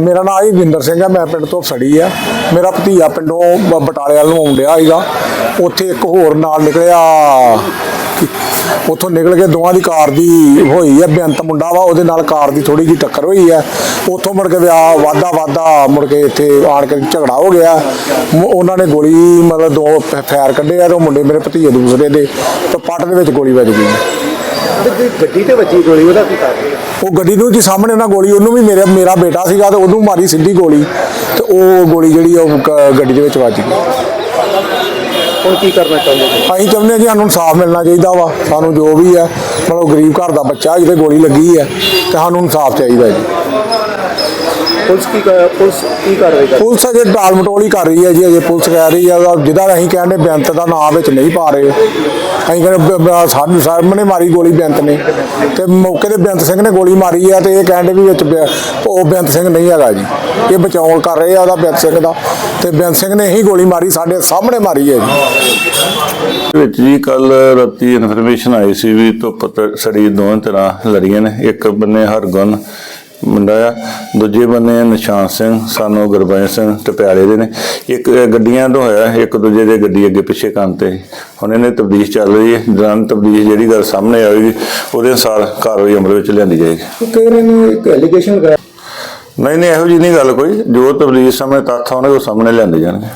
ਮੇਰਾ ਨਾਮ ਜੋਗਿੰਦਰ ਸਿੰਘ ਹੈ, ਮੈਂ ਪਿੰਡ ਤੋਂ ਸੜੀ ਆ। ਮੇਰਾ ਭਤੀਆ ਪਿੰਡੋਂ ਬ- ਬਟਾਲੇ ਵੱਲ ਨੂੰ ਆਉਂਦਿਆ ਸੀਗਾ। ਉੱਥੇ ਇੱਕ ਹੋਰ ਨਾਲ ਨਿਕਲਿਆ ਉੱਥੋਂ ਨਿਕਲ ਕੇ ਦੋਵਾਂ ਦੀ ਕਾਰ ਦੀ ਹੋਈ ਹੈ ਬੇਅੰਤ ਮੁੰਡਾ ਵਾ, ਉਹਦੇ ਨਾਲ ਕਾਰ ਦੀ ਥੋੜੀ ਜਿਹੀ ਟੱਕਰ ਹੋਈ ਹੈ ਉੱਥੋਂ ਮੁੜ ਕੇ ਵਿਆਹ ਵਾਦਾ ਵਾਦਾ ਮੁੜ ਕੇ ਇੱਥੇ ਆਣ ਕੇ ਝਗੜਾ ਹੋ ਗਿਆ। ਮ- ਉਹਨਾਂ ਨੇ ਗੋਲੀ ਮਤਲਬ ਦੋ ਫ- ਫੈਰ ਕੱਢੇ ਆ ਤੇ ਉਹ ਮੁੰਡੇ ਮੇਰੇ ਭਤੀਜੇ ਦੂਸਰੇ ਦੇ, ਤੇ ਪੱਟ ਦੇ ਵਿੱਚ ਗੋਲੀ ਵੱਜ ਗਈ। ਤੇ ਜਿਹੜੀ ਗੱਡੀ ਤੇ ਵੱਜੀ ਗੋਲੀ ਉਹਦਾ ਕੀ ਕਾਰਨ ਉਹ ਗੱਡੀ ਨੂੰ ਜੀ ਸਾਹਮਣੇ ਉਹਨਾਂ ਗੋਲੀ ਉਹਨੂੰ ਵੀ ਮੇਰੇ ਮੇਰਾ ਬੇਟਾ ਸੀਗਾ ਤੇ ਉਹਨੂੰ ਮਾਰੀ ਸਿੱਧੀ ਗੋਲੀ ਤੇ ਉਹ ਗੋਲੀ ਜਿਹੜੀ ਉਹ ਗ- ਗੱਡੀ ਦੇ ਵਿੱਚ ਵੱਜ ਗਈ। ਹੁਣ ਕੀ ਕਰਨਾ ਚਾਹੁੰਦੇ ਹੋ? ਅਸੀਂ ਚਾਹੁੰਦੇ ਹਾਂ ਜੀ ਸਾਨੂੰ ਇਨਸਾਫ ਮਿਲਣਾ ਚਾਹੀਦਾ ਵਾ ਸਾਨੂੰ ਜੋ ਵੀ ਹੈ ਮਤਲਬ ਗਰੀਬ ਘਰ ਦਾ ਬੱਚਾ ਜਿਹਦੇ ਗੋਲੀ ਲੱਗੀ ਹੈ ਤੇ ਸਾਨੂੰ ਇਨਸਾਫ ਚਾਹੀਦਾ ਜੀ। ਪੁਲਿਸ ਕੀ ਪੁਲਿਸ ਕੀ ਕਾਰਵਾਈ ਕਰ ਪੁਲਿਸ ਅਜੇ ਟਾਲ ਮਟੋਲੀ ਕਰ ਰਹੀ ਹੈ ਜੀ ਅਜੇ ਪੁਲਿਸ ਕਹਿ ਰਹੀ ਹੈ ਉਹਦਾ- ਜਿਹਦਾ ਅਸੀਂ ਕਹਿੰਦੇ ਬੇਅੰਤ ਦਾ ਨਾਮ ਵਿੱਚ ਨਹੀਂ ਪਾ ਰਹੇ। ਅਸੀਂ ਕਹਿੰਦੇ ਸਾਨੂੰ ਸਾਹਮਣੇ ਮਾਰੀ ਗੋਲੀ ਬੇਅੰਤ ਨੇ। ਤੇ ਮੌਕੇ ਤੇ ਬੇਅੰਤ ਸਿੰਘ ਨੇ ਗੋਲੀ ਮਾਰੀ ਹੈ ਤੇ ਇਹ ਕਹਿੰਦੇ ਵੀ ਵਿੱਚ ਬੇ- ਉਹ ਬੇਅੰਤ ਸਿੰਘ ਨਹੀਂ ਹੈਗਾ ਜੀ। ਇਹ ਬਚਾਉਣ ਕਰ ਰਹੇ ਆ ਉਹਦਾ ਬੇਅੰਤ ਸਿੰਘ ਦਾ। ਤੇ ਬੇਅੰਤ ਸਿੰਘ ਨੇ ਹੀ ਗੋਲੀ ਮਾਰੀ ਸਾਡੇ ਸਾਹਮਣੇ ਮਾਰੀ ਹੈ ਜੀ। ਵਿੱਚ ਜੀ ਕੱਲ ਰਾਤੀ ਇਨਫੋਰਮੇਸ਼ਨ ਆਈ ਸੀ ਵੀ ਧੁੱਪ ਤੇ ਸੜੀ ਦੋਵੇਂ ਤਰ੍ਹਾਂ ਲੜੀਆਂ ਨੇ। ਇੱਕ ਬੰਨੇ ਹਰਗੁਣ ਮੁੰਡਾ ਆ। ਦੂਜੇ ਬੰਨੇ ਨਿਸ਼ਾਨ ਸਿੰਘ ਸਾਨੂੰ ਗੁਰਬਾਜ ਸਿੰਘ ਟਪਿਆਲੇ ਦੇ ਨੇ। ਇੱਕ ਗੱਡੀਆਂ ਤੋਂ ਹੋਇਆ ਇੱਕ ਦੂਜੇ ਦੇ ਗੱਡੀ ਅੱਗੇ ਪਿੱਛੇ ਕੰਨ ਤੇ। ਹੁਣ ਇਹਨੇ ਤਬਦੀਸ਼ ਚੱਲ ਰਹੀ ਹੈ। ਦੌਰਾਨ ਤਬਦੀਸ਼ ਜਿਹੜੀ ਗੱਲ ਸਾਹਮਣੇ ਆਵੇਗੀ ਉਹਦੇ ਅਨੁਸਾਰ ਕਾਰਵਾਈ ਅਮਲ ਵਿੱਚ ਲਿਆਂਦੀ ਜਾਏਗੀ। ਰਹੇ ਨੇ ਇੱਕ ਐਲੀਗੇਸ਼ਨ ਨਹੀਂ ਨਹੀਂ ਇਹੋ ਜਿਹੀ ਨਹੀਂ ਗੱਲ ਕੋਈ। ਜੋ ਤਬਦੀਸ਼ ਸਾਹਮਣੇ ਤੱਥ ਆਉਣਗੇ ਉਹ ਸਾਹਮਣੇ ਲਿਆਂਦੇ ਜਾਣਗੇ।